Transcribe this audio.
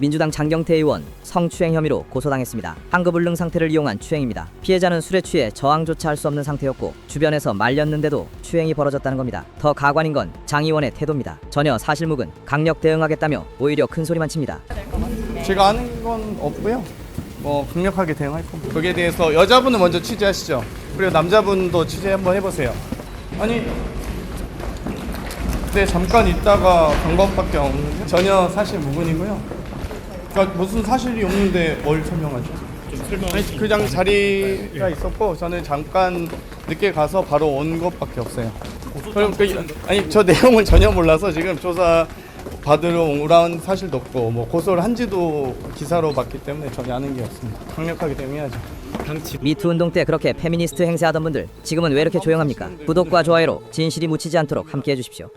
민주당 장경태 의원 성추행 혐의로 고소당했습니다. 한급울릉 상태를 이용한 추행입니다. 피해자는 술에 취해 저항조차 할 수 없는 상태였고 주변에서 말렸는데도 추행이 벌어졌다는 겁니다. 더 가관인 건 장 의원의 태도입니다. 전혀 사실묵은 강력 대응하겠다며 오히려 큰 소리만 칩니다. 제가 아는 건 없고요. 뭐 강력하게 대응할 겁니다. 거기에 대해서 여자분은 먼저 취재하시죠. 그리고 남자분도 취재 한번 해보세요. 아니, 근데 잠깐 있다가 간 것밖에 없는데 전혀 사실 무근이고요. 그러니까 무슨 사실이 없는데 뭘 설명하죠? 아니, 그냥 자리가 있었고 저는 잠깐 늦게 가서 바로 온 것밖에 없어요. 그럼 그, 아니 저 내용은 전혀 몰라서 지금 조사 받으러 오라는 사실도 없고 뭐 고소를 한지도 기사로 봤기 때문에 전혀 아는 게 없습니다. 강력하게 대응해야죠. 미투 운동 때 그렇게 페미니스트 행세하던 분들 지금은 왜 이렇게 조용합니까? 구독과 좋아요로 진실이 묻히지 않도록 함께 해 주십시오.